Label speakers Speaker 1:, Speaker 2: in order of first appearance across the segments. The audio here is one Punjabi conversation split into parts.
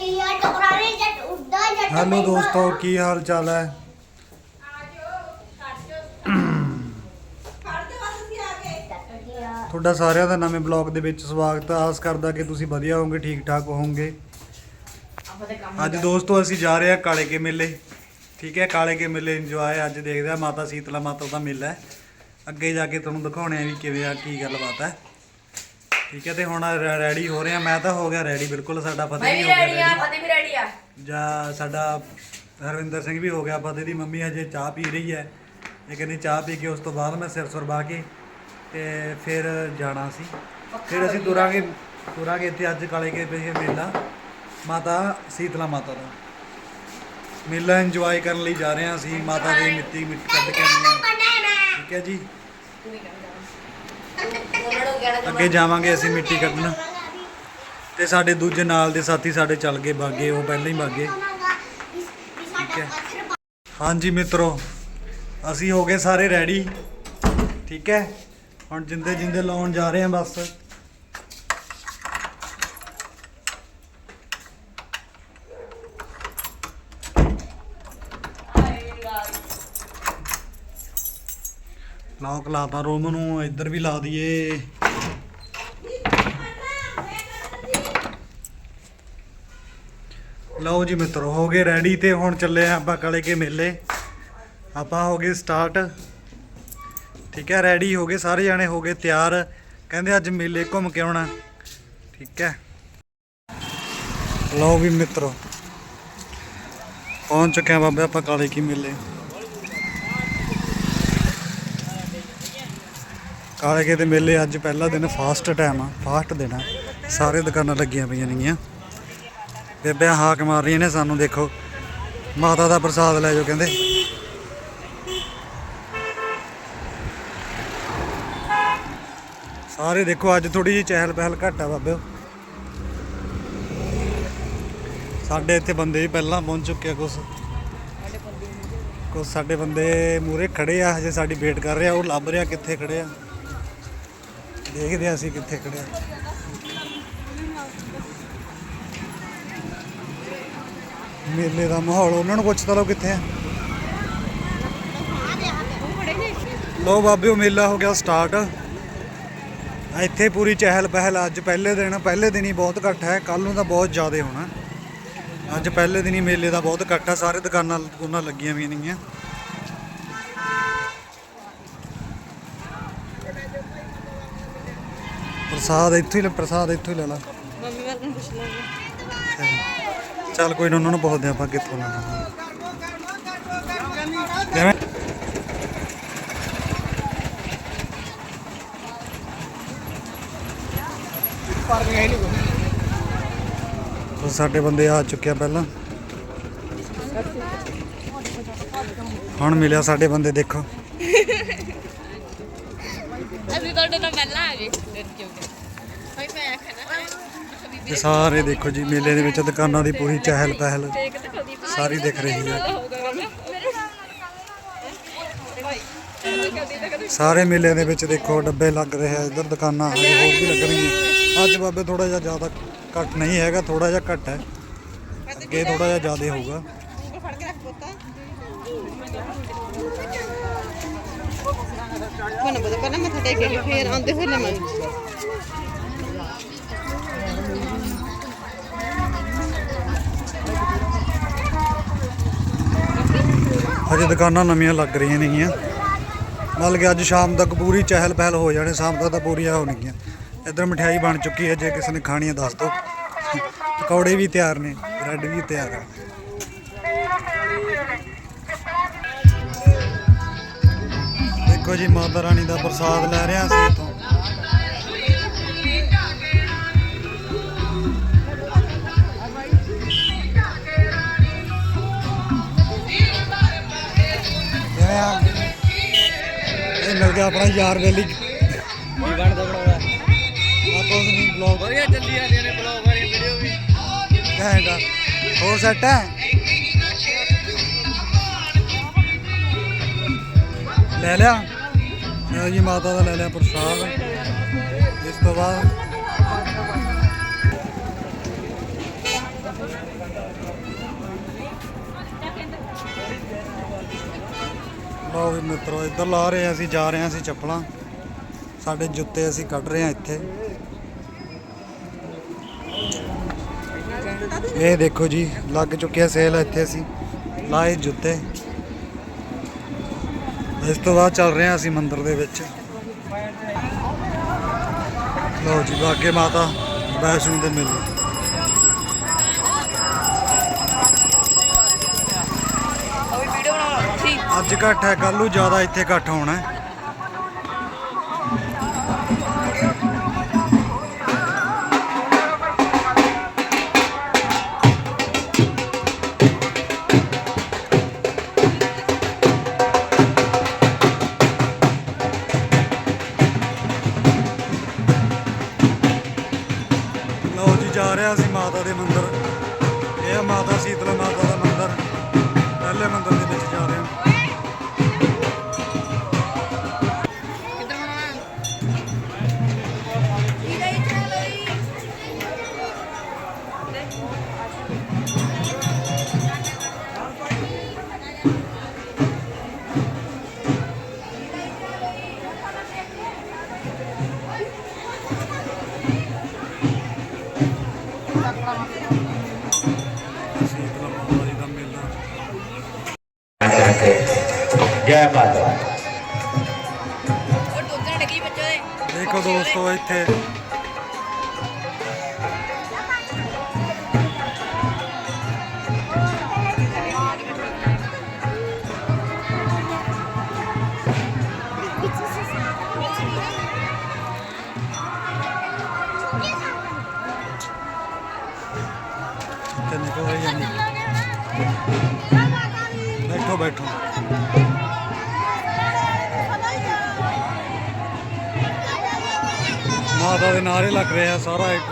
Speaker 1: ਕੀ ਆ ਟਕਰਾਣੇ ਜੱਟ ਉੱਡਾ ਜੱਟ
Speaker 2: ਹੈਲੋ ਦੋਸਤੋ ਕੀ ਹਾਲ ਚਾਲ ਹੈ? ਤੁਹਾਡਾ ਸਾਰਿਆਂ ਦਾ ਨਵੇਂ ਬਲੌਗ ਦੇ ਵਿੱਚ ਸਵਾਗਤ ਹੈ। ਆਸ ਕਰਦਾ ਕਿ ਤੁਸੀਂ ਵਧੀਆ ਹੋਵੋਗੇ ਠੀਕ ਠਾਕ ਹੋਵੋਗੇ। ਅੱਜ ਦੋਸਤੋ ਅਸੀਂ ਜਾ ਰਹੇ ਹਾਂ ਕਾਲੇ ਕੇ ਮੇਲੇ। ਠੀਕ ਹੈ ਕਾਲੇ ਕੇ ਮੇਲੇ ਇੰਜੋਏ ਅੱਜ ਦੇਖਦੇ ਆ ਮਾਤਾ ਸੀਤਲਾ ਮਾਤਾ ਦਾ ਮੇਲਾ ਹੈ। ਅੱਗੇ ਜਾ ਕੇ ਤੁਹਾਨੂੰ ਦਿਖਾਉਣੇ ਆ ਵੀ ਕਿਵੇਂ ਆ ਕੀ ਗੱਲਬਾਤ ਹੈ। ਠੀਕ ਹੈ ਤੇ ਹੁਣ ਰੈਡੀ ਹੋ ਰਹੇ ਆ। ਮੈਂ ਤਾਂ ਹੋ ਗਿਆ ਰੈਡੀ ਬਿਲਕੁਲ ਸਾਡਾ ਫਤਿਹ ਵੀ ਹੋ ਗਿਆ
Speaker 3: ਰੈਡੀ ਆ
Speaker 2: ready।
Speaker 3: ਫਤਿਹ ਵੀ ਰੈਡੀ ਆ।
Speaker 2: ਜਾਂ ਸਾਡਾ ਹਰਵਿੰਦਰ ਸਿੰਘ ਵੀ ਹੋ ਗਿਆ ਫਤਿਹ ਦੀ। ਮੰਮੀ ਹਜੇ ਚਾਹ ਪੀ ਰਹੀ ਹੈ। ਇਹ ਕਹਿੰਦੀ ਚਾਹ ਪੀ ਕੇ ਉਸ ਤੋਂ ਬਾਅਦ ਮੈਂ ਸਿਰ ਸੁਰਬਾ ਕੇ ਤੇ ਫਿਰ ਜਾਣਾ ਸੀ। ਫਿਰ ਅਸੀਂ ਤੁਰਾਂਗੇ ਤੁਰਾਂਗੇ ਇੱਥੇ ਅੱਜ ਕਾਲੇ ਕੇ ਪੇ ਮੇਲਾ। ਮਾਤਾ ਸੀਤਲਾ ਮਾਤਾ ਦਾ। ਮੇਲਾ ਇੰਜੋਏ ਕਰਨ ਲਈ ਜਾ ਰਹੇ ਹਾਂ ਅਸੀਂ। ਮਾਤਾ ਦੀ ਮਿੱਟੀ ਮਿੱਟੀ ਕੱਢ ਕੇ ਆਉਣੀ ਹੈ। ਠੀਕ ਹੈ ਜੀ।
Speaker 3: ਨੂੰ ਕਹਿਣਾ
Speaker 2: ਅੱਗੇ ਜਾਵਾਂਗੇ ਅਸੀਂ ਮਿੱਟੀ ਕੱਢਣ। ਤੇ ਸਾਡੇ ਦੂਜੇ ਨਾਲ ਦੇ ਸਾਥੀ ਸਾਡੇ ਚੱਲ ਗਏ ਬਾਗੇ, ਉਹ ਪਹਿਲਾਂ ਹੀ ਬਾਗੇ। ਠੀਕ ਹੈ। ਹਾਂਜੀ ਮਿੱਤਰੋ, ਅਸੀਂ ਹੋ ਗਏ ਸਾਰੇ ਰੈਡੀ ਠੀਕ ਹੈ। ਹੁਣ ਜਿੰਦੇ ਜਿੰਦੇ ਲਾਉਣ ਜਾ ਰਹੇ ਹਾਂ ਬਸ। ਲੌਕ ਲਾਤਾ ਰੂਮ ਨੂੰ, ਇੱਧਰ ਵੀ ਲਾ ਦਈਏ। ਲਓ ਜੀ ਮਿੱਤਰੋ, ਹੋ ਗਏ ਰੈਡੀ ਤੇ ਹੁਣ ਚੱਲੇ ਆਂ ਆਪਾਂ ਕਾਲੇ ਕੇ ਮੇਲੇ। ਆਪਾਂ ਹੋ ਗਏ ਸਟਾਰਟ ਠੀਕ ਹੈ ਰੈਡੀ ਹੋ ਗਏ, ਸਾਰੇ ਜਾਣੇ ਹੋ ਗਏ ਤਿਆਰ। ਕਹਿੰਦੇ ਅੱਜ ਮੇਲੇ ਘੁੰਮ ਕੇ ਆਉਣਾ। ਠੀਕ ਹੈ। ਲਓ ਵੀ ਮਿੱਤਰੋ, ਪਹੁੰਚ ਚੁੱਕੇ ਆ ਬਾਬੇ ਆਪਾਂ ਕਾਲੇ ਕੀ ਮੇਲੇ। ਕਾਲੇ ਦੇ ਮੇਲੇ ਅੱਜ ਪਹਿਲਾ ਦਿਨ ਫਾਸਟ ਟਾਈਮ ਆ ਫਾਸਟ ਦਿਨ ਆ। ਸਾਰੇ ਦੁਕਾਨਾਂ ਲੱਗੀਆਂ ਪਈਆਂ ਨੇਗੀਆਂ। ਬੇਬਿਆਂ ਹਾਕ ਮਾਰ ਰਹੀਆਂ ਨੇ ਸਾਨੂੰ, ਦੇਖੋ। ਮਾਤਾ ਦਾ ਪ੍ਰਸਾਦ ਲੈ ਜਾਓ, ਕਹਿੰਦੇ। ਸਾਰੇ ਦੇਖੋ, ਅੱਜ ਥੋੜੀ ਜਿਹੀ ਚਹਿਲ ਪਹਿਲ ਘੱਟ ਆ ਬਾਬੇ। ਸਾਡੇ ਇੱਥੇ ਬੰਦੇ ਵੀ ਪਹਿਲਾਂ ਪਹੁੰਚ ਚੁੱਕੇ ਆ, ਕੁਛ। ਕੁਛ ਸਾਡੇ ਬੰਦੇ ਮੂਰੇ ਖੜੇ ਆ, ਹਜੇ ਸਾਡੀ ਵੇਟ ਕਰ ਰਿਹਾ, ਉਹ ਲੱਭ ਰਿਹਾ ਕਿੱਥੇ ਖੜੇ ਆ। ਦੇਖਦੇ ਹਾਂ ਅਸੀਂ ਕਿੱਥੇ ਖੜੇ ਆ ਮੇਲੇ ਦਾ ਮਾਹੌਲ, ਉਹਨਾਂ ਨੂੰ ਪੁੱਛ ਤਾ ਲਓ ਕਿੱਥੇ ਆ। ਲੋ ਬਾਬਿਓ ਮੇਲਾ ਹੋ ਗਿਆ ਸਟਾਰਟ ਇੱਥੇ ਪੂਰੀ ਚਹਿਲ ਪਹਿਲ, ਅੱਜ ਪਹਿਲੇ ਦਿਨ ਪਹਿਲੇ ਦਿਨ ਹੀ ਬਹੁਤ ਇਕੱਠ ਹੈ ਕੱਲ ਨੂੰ ਤਾਂ ਬਹੁਤ ਜ਼ਿਆਦਾ ਹੋਣਾ। ਅੱਜ ਪਹਿਲੇ ਦਿਨ ਹੀ ਮੇਲੇ ਦਾ ਬਹੁਤ ਇਕੱਠ ਹੈ, ਸਾਰੇ ਦੁਕਾਨਾਂ ਉਹਨਾਂ ਲੱਗੀਆਂ ਵੀ ਨੇਗੀਆਂ ਪ੍ਰਸਾਦ ਇੱਥੋਂ ਹੀ ਲੈ ਪ੍ਰਸਾਦ ਇੱਥੋਂ ਹੀ ਲੈ ਲਾ
Speaker 3: ਮੰਮੀ ਵਾਲ ਨੂੰ ਪੁੱਛ ਲਾਂਗੇ
Speaker 2: ਚੱਲ ਕੋਈ ਨਾ ਉਹਨਾਂ ਨੂੰ ਪੁੱਛਦੇ ਆਪਾਂ ਕਿੱਥੋਂ ਲੈਣਾ। ਕਿਵੇਂ? ਉਹ ਸਾਡੇ ਬੰਦੇ ਆ ਚੁੱਕੇ ਆ ਪਹਿਲਾਂ। ਹੁਣ ਮਿਲਿਆ ਸਾਡੇ ਬੰਦੇ ਦੇਖੋ।
Speaker 3: ਅਸੀਂ ਤੁਹਾਡੇ ਨਾਲ ਪਹਿਲਾਂ ਆ ਗਏ ਫਿਰ ਕਿਉਂ
Speaker 2: ਸਾਰੇ ਦੇਖੋ ਜੀ, ਮੇਲੇ ਦੇ ਵਿੱਚ ਦੁਕਾਨਾਂ ਦੀ ਪੂਰੀ ਚਹਿਲ ਪਹਿਲ ਸਾਰੀ ਦਿਖ ਰਹੀ ਹੈ। ਸਾਰੇ ਮੇਲੇ ਦੇ ਵਿੱਚ ਦੇਖੋ, ਡੱਬੇ ਲੱਗ ਰਹੇ ਆ, ਇੱਧਰ ਦੁਕਾਨਾਂ ਹਜੇ ਹੋਰ ਵੀ ਲੱਗਣਗੀਆਂ ਅੱਜ ਬਾਬੇ ਥੋੜਾ ਜਿਹਾ ਜ਼ਿਆਦਾ ਘੱਟ ਨਹੀਂ ਹੈਗਾ ਥੋੜਾ ਜਿਹਾ ਘੱਟ ਹੈ। ਅੱਗੇ ਥੋੜਾ ਜਿਹਾ ਜ਼ਿਆਦਾ ਹੋਊਗਾ।
Speaker 4: ਮੈਨੂੰ ਪਤਾ, ਪਹਿਲਾਂ ਮੱਥਾ ਟੇਕ ਕੇ ਫੇਰ ਆਉਂਦੇ ਹੋਏ ਲਵਾਂਗੇ
Speaker 2: ਹਜੇ ਦੁਕਾਨਾਂ ਨਵੀਆਂ ਲੱਗ ਰਹੀਆਂ ਨੇਗੀਆਂ। ਮਤਲਬ ਕਿ ਅੱਜ ਸ਼ਾਮ ਤੱਕ ਪੂਰੀ ਚਹਿਲ ਪਹਿਲ ਹੋ ਜਾਣੀ, ਸ਼ਾਮ ਤੱਕ ਤਾਂ ਪੂਰੀਆਂ ਹੋਣਗੀਆਂ ਇੱਧਰ ਮਠਿਆਈ ਬਣ ਚੁੱਕੀ ਹੈ, ਜੇ ਕਿਸੇ ਨੇ ਖਾਣੀ ਹੈ ਦੱਸ ਦਿਓ। ਪਕੌੜੇ ਵੀ ਤਿਆਰ ਨੇ, ਬ੍ਰੈਡ ਵੀ ਤਿਆਰ ਹੈ ਦੇਖੋ ਜੀ, ਮਾਤਾ ਰਾਣੀ ਦਾ ਪ੍ਰਸਾਦ ਲੈ ਰਿਹਾ ਹਾਂ ਅਸੀਂ ਇੱਥੋਂ ਕਿਵੇਂ ਆ। ਇਹ ਮਿਲ ਗਿਆ ਆਪਣਾ ਯਾਰ ਵੈਲੀ
Speaker 5: ਕੀ ਬਣਦਾ ਬਣਾਉਣਾ
Speaker 2: ਆਪਾਂ ਉਸ ਨੂੰ ਬਲੌਗ
Speaker 5: ਵਧੀਆ ਚੱਲੀ ਜਾਂਦੀਆਂ ਨੇ ਬਲੌਗ ਵਾਲੀ ਵੀਡੀਓ ਵੀ।
Speaker 2: ਘੈਂਟ ਆ। ਹੋਰ ਸੈੱਟ ਹੈ ਲੈ ਲਿਆ। ਲਓ ਜੀ ਮਾਤਾ ਦਾ ਲੈ ਲਿਆ ਪ੍ਰਸਾਦ। ਇਸ ਤੋਂ ਬਾਅਦ ਲਓ ਵੀ ਮਿੱਤਰੋ, ਇੱਧਰ ਲਾ ਰਹੇ ਹਾਂ ਅਸੀਂ, ਜਾ ਰਹੇ ਹਾਂ ਅਸੀਂ ਚੱਪਲਾਂ। ਸਾਡੇ ਜੁੱਤੇ ਅਸੀਂ ਕੱਢ ਰਹੇ ਹਾਂ ਇੱਥੇ। ਇਹ ਦੇਖੋ ਜੀ, ਲੱਗ ਚੁੱਕਿਆ ਸੇਲ ਇੱਥੇ ਅਸੀਂ। ਲਾਏ ਜੁੱਤੇ। ਇਸ ਤੋਂ ਬਾਅਦ ਚੱਲ ਰਹੇ ਹਾਂ ਅਸੀਂ ਮੰਦਿਰ ਦੇ ਵਿੱਚ। ਲਓ ਜੀ ਬਾਗੇ ਮਾਤਾ ਵੈਸ਼ਨੋ ਦੇ ਮੇਲੇ। ਘੱਟ ਹੈ ਕੱਲ ਨੂੰ ਜ਼ਿਆਦਾ ਇੱਥੇ ਇਕੱਠ ਹੋਣਾ ਹੈ। ਲਓ ਜੀ, ਜਾ ਰਿਹਾ ਸੀ ਮਾਤਾ ਦੇ ਮੰਦਿਰ। ਬੈਠੋ। ਮਾਤਾ ਦੇ ਨਾਰੇ ਲੱਗ ਰਹੇ ਆ ਸਾਰਾ ਇੱਕ।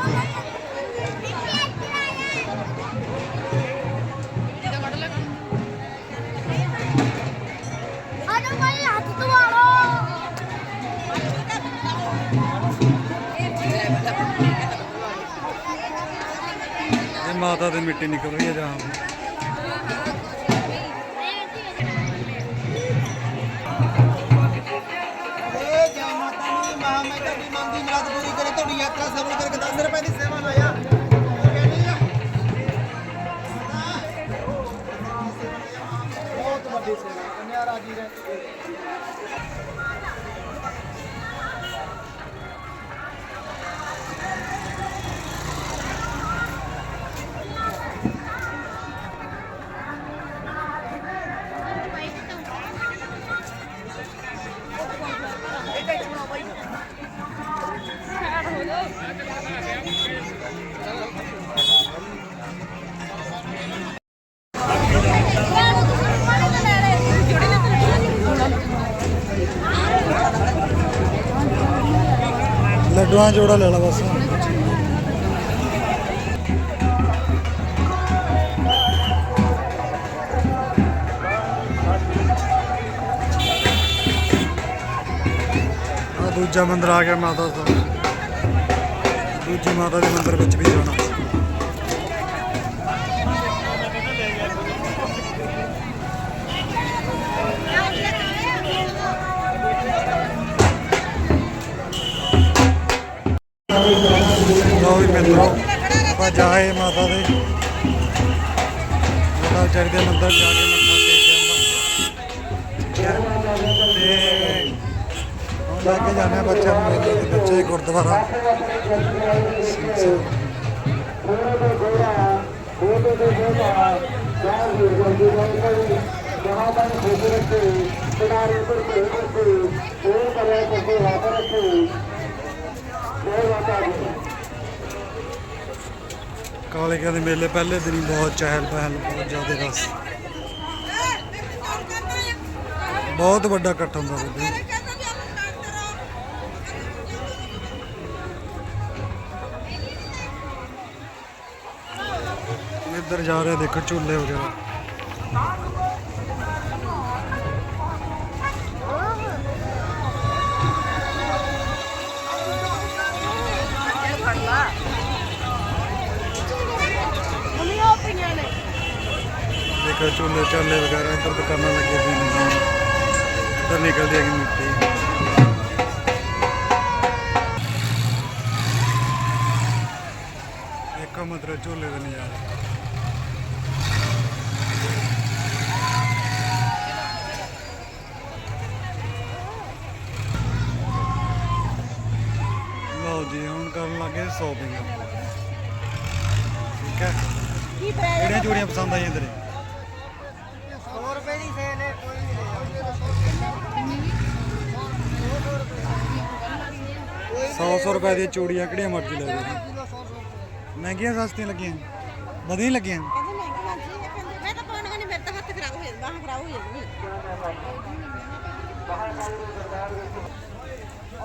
Speaker 2: ਮਾਤਾ ਦੀ ਮਿੱਟੀ ਨਿਕਲ ਰਹੀ ਹੈ ਜਹਾਂ।
Speaker 5: ਮਾਤਾ ਮੈਂ ਤੁਹਾਡੀ ਮਨ ਦੀ ਮੁਰਾਦ ਪੂਰੀ ਕਰੇ, ਤੁਹਾਡੀ ਯਾਤਰਾ ਸਫਲ ਕਰਕੇ 10 ਰੁਪਏ ਦੀ ਸੇਵਾ ਲਾਇਆ। ਬਹੁਤ ਵੱਡੀ ਸੇਵਾ, ਕੰਨਿਆ ਰਾਜੀ ਰਹੇ।
Speaker 2: ਲੱਡੂਆਂ ਜੋੜਾ ਲੈ ਲਾ ਬਸ। ਆ ਦੂਜਾ ਮੰਦਰ ਆ ਗਿਆ ਮਾਤਾ ਦਾ। ਦੂਜੀ ਮਾਤਾ ਦੇ ਮੰਦਿਰ ਵਿੱਚ ਵੀ ਜਾਣਾ। ਲਓ ਵੀ ਮਿੱਤਰੋ ਆਪਾਂ ਜਾਏ ਮਾਤਾ ਦੇ। ਮਾਤਾ ਵਿਚਾਰੀ ਦੇ ਮੰਦਿਰ ਜਾ ਕੇ ਮੱਥਾ ਟੇਕ ਆਉਂਦਾ। ਤੇ ਹੁਣ ਲੈ ਕੇ ਜਾਣਾ ਬੱਚਿਆਂ ਨੂੰ ਦੇ ਬੱਚੇ ਗੁਰਦੁਆਰਾ। ਸਿੰਘ ਸਾਹਿਬ ਕਾਲੇ ਦੇ ਮੇਲੇ ਪਹਿਲੇ ਦਿਨ ਹੀ ਬਹੁਤ ਚਹਿਲ ਪਹਿਲ ਬਹੁਤ ਜ਼ਿਆਦਾ ਰਸ। ਬਹੁਤ ਵੱਡਾ ਇਕੱਠ ਹੁੰਦਾ ਬੇਬੇ ਇੱਧਰ ਜਾ ਰਹੇ ਦੇਖੋ ਝੂਲੇ ਵਗੈਰਾ। ਦੇਖੋ ਝੂਲੇ ਝਾਲੇ ਵਗੈਰਾ ਇੱਧਰ ਦੁਕਾਨਾਂ ਲੱਗੀਆਂ ਹੋਈਆਂ ਨੇ ਇੱਧਰ ਨਿਕਲਦੀ ਹੈਗੀ ਮਿੱਟੀ। ਦੇਖੋ ਮਤਲਬ ਝੂਲੇ ਦੇ ਨਜ਼ਾਰੇ। ਲਓ ਜੀ ਹੁਣ ਕਰਨ ਲੱਗੇ ਸ਼ੋਪਿੰਗ ਠੀਕ ਹੈ? ਕਿਹੜੀਆਂ ਚੂੜੀਆਂ ਪਸੰਦ ਆਈਆਂ ਤੇਰੇ?
Speaker 5: 100 ਰੁਪਏ
Speaker 2: ਦੀਆਂ ਚੂੜੀਆਂ ਕਿਹੜੀਆਂ ਮਰਜ਼ੀ ਲੈ ਲਓ। ਮਹਿੰਗੀਆਂ ਸਸਤੀਆਂ ਲੱਗੀਆਂ। ਵਧੀਆ ਲੱਗੀਆਂ?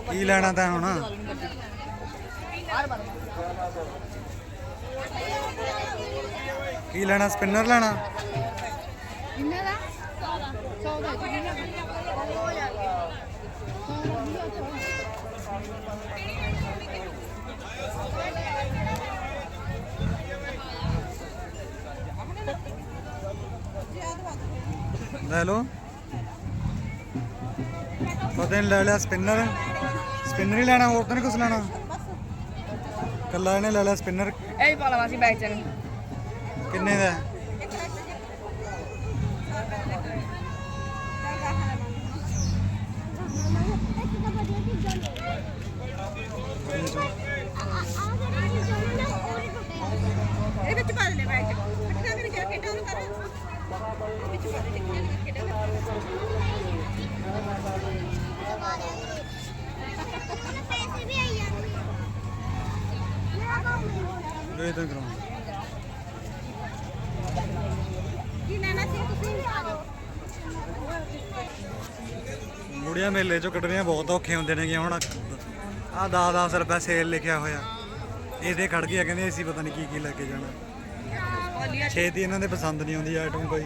Speaker 2: ਕੀ ਲੈਣਾ ਤਾਂ ਹੁਣ? ਕੀ ਲੈਣਾ ਸਪਿਨਰ ਲੈਣਾ?
Speaker 1: ਕਿੰਨੇ ਦਾ 14 14
Speaker 2: ਲੈ ਲਓ। ਪਤਾ ਨਹੀਂ ਲੈ ਲਿਆ ਸਪਿਨਰ। ਸਪਿਨਰ ਹੀ ਲੈਣਾ ਹੋਰ ਤਾਂ ਨਹੀਂ ਕੁਝ ਲੈਣਾ। ਕੱਲਾ ਇਹਨੇ ਲੈ ਲਿਆ ਸਪਿਨਰ।
Speaker 3: ਇਹ ਵੀ ਪਾ ਲਵਾਂ ਸੀ ਬੈਗ ਚ। ਨੂੰ
Speaker 2: ਕਿੰਨੇ ਦਾ? ਹੈ?
Speaker 4: ਇਹ ਵਿੱਚ ਪਾ ਦੇ ਬੈਗ ਚ। ਇਕੱਠਾ ਕਰਕੇ ਜਾ ਕੇ ਡਾਊਨ ਕਰ। ਵਿੱਚ ਪਾ ਦੇ ਟਿੱਕੀਆਂ ਕਰਕੇ
Speaker 2: ਤਾਂ ਕਰਾਉਂ ਮੁੜੀਆਂ ਮੇਲੇ ਚੋਂ ਕੱਢਣੀਆਂ ਬਹੁਤ ਔਖੇ ਹੁੰਦੇ ਨੇ ਕਿ ਹੁਣ। ਆ 10-10 ਰੁਪਏ ਸੇਲ ਲਿਖਿਆ ਹੋਇਆ। ਇਹਦੇ ਖੜ ਗਿਆ ਕਹਿੰਦੇ ਅਸੀਂ ਪਤਾ ਨਹੀਂ ਕੀ ਕੀ ਲੈ ਕੇ ਜਾਣਾ। ਛੇਤੀ ਇਹਨਾਂ ਦੇ ਪਸੰਦ ਨਹੀਂ ਆਉਂਦੀ ਆਈਟਮ ਕੋਈ।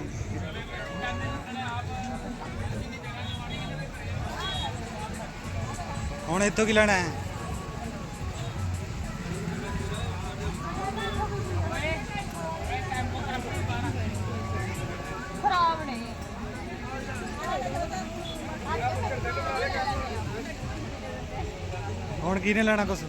Speaker 2: ਹੁਣ ਇੱਥੋਂ ਕੀ ਲੈਣਾ ਹੈ?
Speaker 3: ਖਰਾਬ ਨੇ।
Speaker 2: ਹੁਣ ਕਿਹਨੇ ਲੈਣਾ ਕੁਛ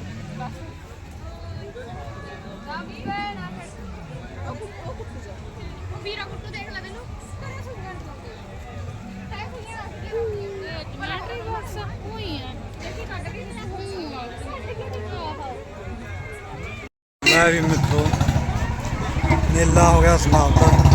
Speaker 1: ਵੀਰਾ ਕੁੱਟੂ ਦੇਖ ਲੈ ਮੈਨੂੰ ਤੇਰੇ ਸੁਣਨ ਤੈ ਸੁਣਿਆ ਜਮੈਟਰੀ ਬਾਕਸ ਹੋਈ ਹੈ ਦੇਖੀ ਕੱਢ ਕੇ ਨਾ ਹੋਈ
Speaker 2: ਮੈਂ ਵੀ ਮਿੱਤਰੋ। ਮੇਲਾ ਹੋ ਗਿਆ ਸਮਾਪਤ।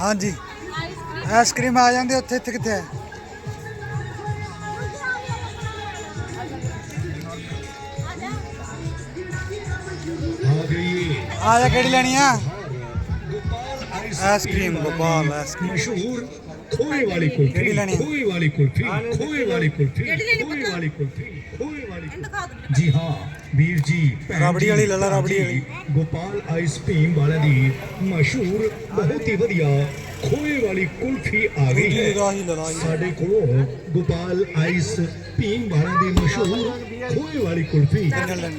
Speaker 2: ਹਾਂਜੀ। ਆਈਸਕ੍ਰੀਮ ਆ ਜਾਂਦੇ ਉੱਥੇ ਇੱਥੇ ਕਿੱਥੇ ਹੈ ਆ ਜਾ ਕਿਹੜੀ ਲੈਣੀ ਆ? ਆਈਸਕ੍ਰੀਮ ਗੋਪਾਲ ਆਈਸਕ੍ਰੀਮ
Speaker 6: ਮਸ਼ਹੂਰ ਖੋਏ ਵਾਲੀ ਕੁਲਫੀ।
Speaker 2: ਕਿਹੜੀ ਲੈਣੀ?
Speaker 6: ਖੋਏ ਵਾਲੀ ਕੁਲਫੀ ਖੋਏ ਵਾਲੀ ਕੁਲਫੀ ਖੋਏ ਵਾਲੀ ਕੁਲਫੀ ਖੋਏ ਵਾਲੀ ਕੁਲਫੀ। ਜੀ ਹਾਂ ਵੀਰ ਜੀ
Speaker 2: ਰਾਬੜੀ
Speaker 6: ਜੀ,
Speaker 2: ਵਾਲੀ ਲੈ ਲਾ, ਰਾਬੜੀ
Speaker 6: ਜੀ, ਗੋਪਾਲ ਆਈਸ ਕ੍ਰੀਮ ਵਾਲਿਆਂ ਦੀ ਮਸ਼ਹੂਰ ਬਹੁਤ ਹੀ ਵਧੀਆ ਖੋਏ ਵਾਲੀ ਕੁਲਫੀ ਆ ਗਈ ਹੈ। ਸਾਡੇ ਕੋਲ ਗੋਪਾਲ ਆਈਸ ਕ੍ਰੀਮ ਵਾਲਿਆਂ ਦੀ ਮਸ਼ਹੂਰ ਖੋਏ ਵਾਲੀ ਕੁਲਫੀ?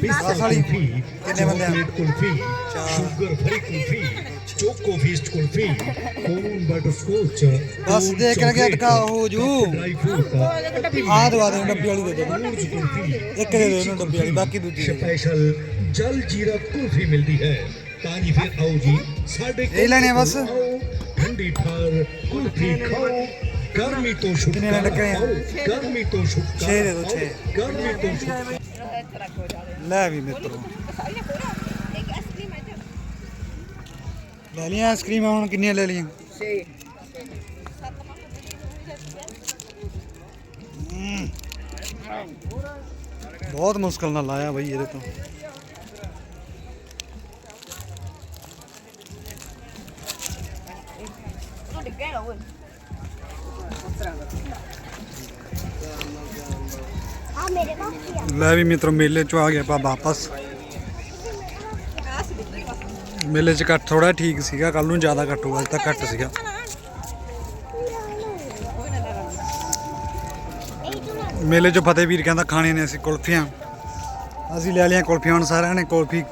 Speaker 6: ਪਿਸਤਾ
Speaker 2: ਵਾਲੀ?
Speaker 6: ਕੁਲਫੀ
Speaker 2: ਕਿੰਨੇ ਬੰਦੇ ਆ?
Speaker 6: Kulfi sugar free kulfi choco feast kulfi cone butter scotch
Speaker 2: ਬਸ ਦੇਖ ਕੇ ਗਿਆ ਟਕਾ ਹੋ ਜੂ ਆਹ ਦਵਾ ਦੇ ਡੱਬੀ ਵਾਲੀ ਦੇ ਦੇ ਇੱਕ ਦੇ ਦੇ ਇਹਨੂੰ ਡੱਬੀ ਵਾਲੀ ਬਾਕੀ ਦੂਜੀ।
Speaker 6: ਸਪੈਸ਼ਲ ਜਲ ਜੀਰਾ ਕੁਲਫੀ ਮਿਲਦੀ ਹੈ ਤਾਂ ਜੀ ਫਿਰ ਆਓ ਜੀ ਸਾਡੇ ਕੋਲ
Speaker 2: ਇਹ ਲੈਣੇ ਆ ਬਸ।
Speaker 6: ਆਓ, ਠੰਡੀ ਠਾਰ ਕੁਲਫੀ ਖਾਓ ਗਰਮੀ ਤੋਂ
Speaker 2: ਕਿੰਨੇ
Speaker 6: ਛੁਟਕਾਰਾ
Speaker 2: ਲੈਣੇ ਲੱਗੇ ਆ?
Speaker 6: ਪਾਓ ਗਰਮੀ ਤੋਂ ਛੁਟਕਾਰਾ
Speaker 2: ਛੇ ਦੇ ਦਿਓ,
Speaker 6: ਪਾਓ,
Speaker 2: ਛੇ।
Speaker 6: ਗਰਮੀ ਤੋਂ ਛੁਟਕਾਰਾ
Speaker 2: ਲੈ ਵੀ ਮਿੱਤਰੋ ਲੈ ਲਈਆਂ ਆਈਸਕ੍ਰੀਮਾਂ ਹੁਣ ਬਈ ਇਹਦੇ ਤੋਂ
Speaker 1: ਆ ਮੇਰੇ ਕੋਲ ਕੀ ਆ?
Speaker 2: ਲੈ ਵੀ ਮਿੱਤਰੋ ਮੇਲੇ ਚੋਂ ਆ ਗਏ ਆਪਾਂ ਵਾਪਸ। ਮੇਲੇ 'ਚ ਘੱਟ ਥੋੜਾ ਠੀਕ ਸੀਗਾ ਕੱਲ ਨੂੰ ਜ਼ਿਆਦਾ ਘੱਟ ਹੋਊਗਾ ਅੱਜ ਤਾਂ ਘੱਟ ਸੀਗਾ। ਮੇਲੇ 'ਚ ਫਤਿਹਵੀਰ ਕਹਿੰਦਾ ਖਾਣੇ ਨੇ ਅਸੀਂ ਕੁਲਫੀਆਂ। ਅਸੀਂ ਲੈ ਲਈਆਂ ਕੁਲਫੀਆਂ ਹੁਣ ਸਾਰਿਆਂ ਨੇ ਕੁਲਫੀ